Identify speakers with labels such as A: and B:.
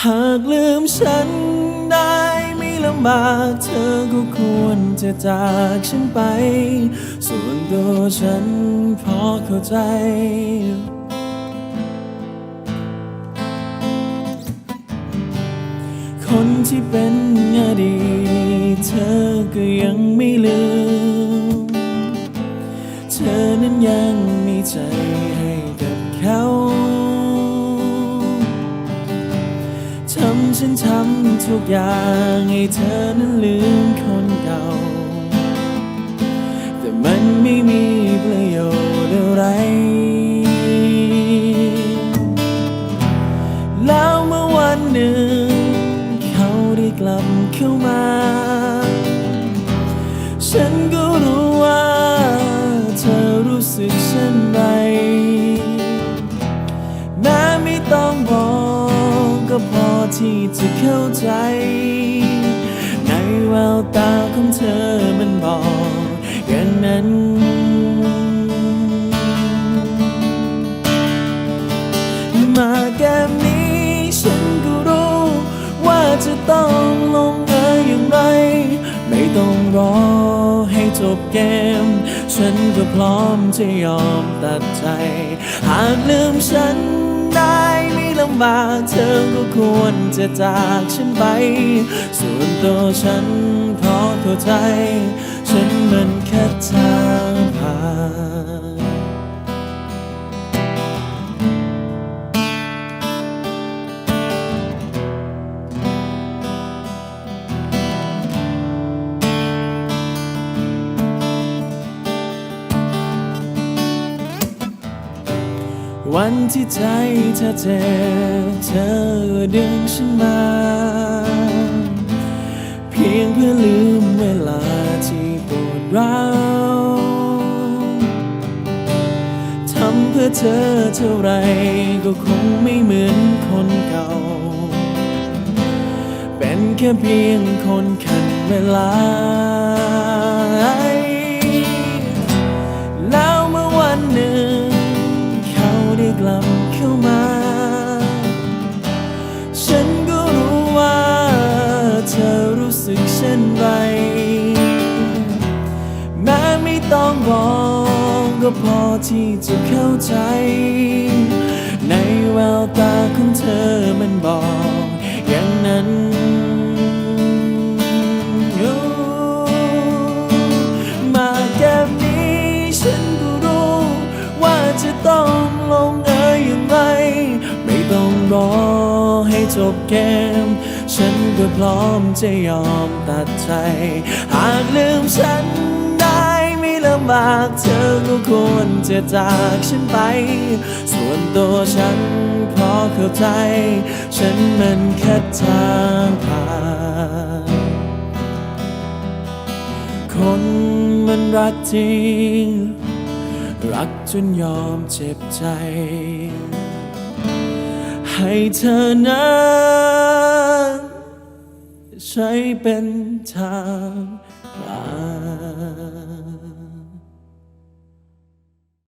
A: หากลืมฉันได้ไม่ลำบากเธอก็ควรจะจากฉันไป ส่วนตัวฉันพอเข้าใจ คนที่เป็นอดีตเธอก็ยังไม่ลืม เธอนั้นยังมีใจให้กับเขา ทุกอย่างให้เธอนั้นลืมคนเก่า แต่มันไม่มีประโยชน์อะไร แล้วเมื่อวันหนึ่ง เขาได้กลับเข้ามา ฉันก็รู้ว่าเธอรู้สึกเช่นไรแม้ไม่ต้องบอก ก็พอที่จะเข้าใจ ในแววตาของเธอมันบอกอย่างนั้นมาแก้มนี้ฉันก็รู้ ว่าจะต้องลงเอยอย่างไร ไม่ต้องรอให้จบเกม ฉันก็พร้อมจะยอมตัดใจ หากลืมฉันได้ ลำบากเธอก็ควรจะจากฉันไป ส่วนตัวฉันพอเข้าใจ วันที่ใจเธอเจ็บเธอดึงฉันมา เพียงเพื่อลืมเวลาที่ปวดร้าวทำเพื่อเธอเท่าไรก็คงไม่เหมือนคนเก่า เป็นแค่เพียงคนขันเวลา สึกเช่นไร แม้ไม่ต้องบอกก็พอที่จะเข้าใจ ในแววตาของเธอมันบอกอย่างนั้นมาแก้มนี้ฉันก็รู้ว่าจะต้องลงเอยอย่างไร ไม่ต้องรอให้จบเกม ฉันก็พร้อมจะยอมตัดใจ หากลืมฉันได้ไม่ลำบากเธอก็ควรจะจากฉันไป ส่วนตัวฉันพอเข้าใจ ฉันมันแค่ทางผ่านคนมันรักจริง รักจนยอมเจ็บใจ ให้เธอนั้น ใช้เป็นทางผ่าน